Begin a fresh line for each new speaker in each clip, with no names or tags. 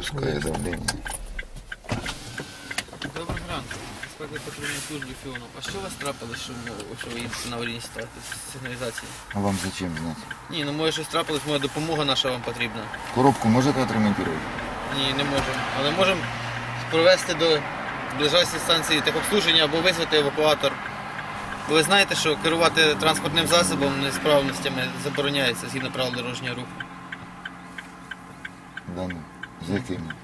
Пускає давлення.
Доброго ранку. Інспектор патрульної служби Фіонов. А що у вас трапилось, що, ви- що ви їдете на аварійній ситуації з сигналізації?
А вам зачем знати?
Ні, ну може щось трапилось, моя допомога наша вам потрібна.
Коробку можете отремонтувати?
Ні, не можемо. Але можемо провести до ближайшої станції техобслуження або визвати евакуатор. Бо ви знаєте, що керувати транспортним засобом несправностями забороняється згідно правил дорожнього руху.
Да ну. З якими?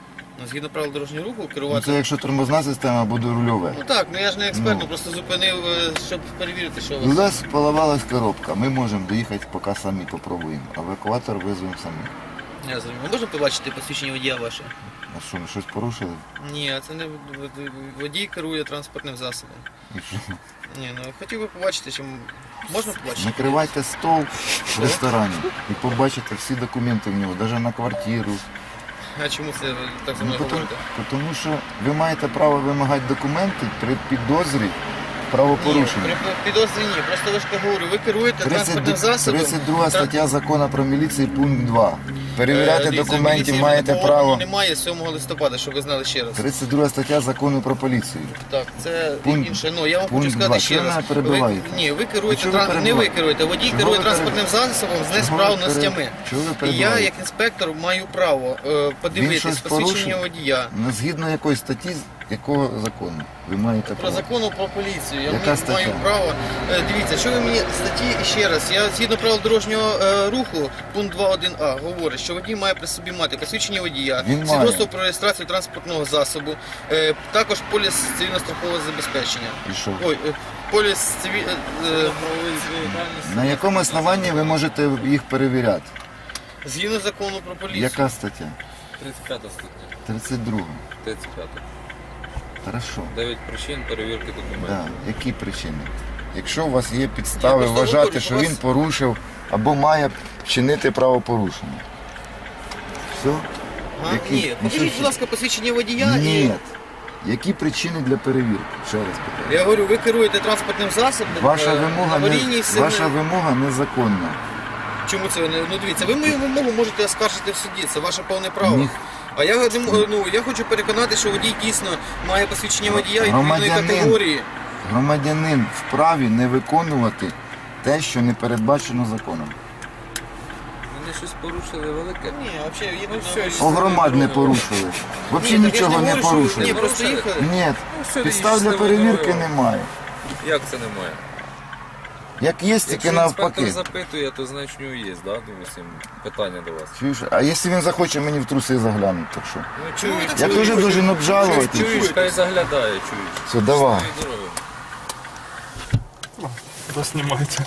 Ну, згідно правил дорожнього руху,
Ну,
керувати.
це якщо тормозна система буде рульове.
Ну так, ну я ж не експерт,
Ну.
просто зупинив, е, щоб перевірити, що у
У
вас.
нас поламалась коробка, ми можемо доїхати, поки самі попробуємо. Евакуатор визвемо самі.
Я зрозумів. Можемо побачити посвідчення водія ваше?
А що, ми щось порушили?
Ні, це не водій керує транспортним засобом.
І що?
Ні, ну хотів би побачити, чи м- можна побачити?
Накривайте стол в ресторані і побачите всі документи в нього, навіть на квартиру.
А чому це так само
Ну,
мною
тому,
говорите?
тому що ви маєте право вимагати документи при підозрі в
Ні, підозрі ні. Просто я ж говорю, ви керуєте
30
транспортним засобом.
32 стаття закону про міліцію, пункт 2. Перевіряти
Е, дивіться,
маєте
такого
право.
Немає 7 листопада, щоб ви знали ще раз.
32 стаття закону про поліцію.
Так, це
Пункт-
інше. Ну я вам
пункт
хочу сказати
два.
ще
Чого ви
раз.
мене перебиваєте?
Ви, ні, ви керуєте
Чого ви
тран- не ви
перебиваєте?
керуєте, водій
Чого
керує
ви
транспортним засобом з несправностями.
Чого ви
І я,
перебиваєте?
як інспектор, маю право е,
Він
подивитись
щось
посвідчення
порушив?
водія.
Ну, згідно якої статті, якого закону ви маєте
Про
право?
закону про поліцію. Я
Яка
маю-
стаття?
маю право. Е, Дивіться, що ви мені статті ще раз. Я згідно правил дорожнього е, руху, пункт 2.1а говорить, що водій має при собі мати посвідчення водія,
Він має.
свідоцтво про реєстрацію транспортного засобу, е, також поліс цивільно-страхового забезпечення.
І що?
Ой, е, поліс циві... е, е,
На якому основанні ви можете їх перевіряти?
згідно закону про поліцію.
Яка стаття?
35 стаття.
32.
35.
Хорошо.
9 причин перевірки документів.
Да. Які причини? Якщо у вас є підстави
Я просто
вважати,
говорю,
що
що вас-
він порушив або має вчинити правопорушення. Все?
А?
Які?
Ні,
Ну,
покажіть,
що-
будь ласка, посвідчення водія
Ні.
і.
Які причини для перевірки? Ще раз питаю.
Я говорю, ви керуєте транспортним засобом.
Ваша
е,
вимога,
аварійній
не,
сигнал-
ваша вимога незаконна.
Чому це ви не ну дивіться? Ви мою вимогу можете оскаржити в суді, це ваше повне право.
Ні.
А я не м- ну я хочу переконати, що водій дійсно має посвідчення водія відповідної
Громадянин.
категорії.
Громадянин вправі не виконувати те, що не передбачено законом.
Вони щось порушили велике.
Ні, взагалі
Ну, все,
на-
і-
О, громад не порушили. Взагалі нічого не порушили.
Ні, просто їхали.
Ні,
Ну, все,
підстав для перевірки немає.
Як це немає?
Як є, тільки
Якщо
навпаки.
інспектор запитує, то значить у нього є, да? Допустим, питання до вас.
Чуєш? А якщо він захоче мені в труси заглянути, так що?
Ну, чуєш,
Я
Чуєш,
теж дуже обжалувати.
чуєш, хай заглядає, чуєш.
Все, давай.
Дороги.
Поснимайте.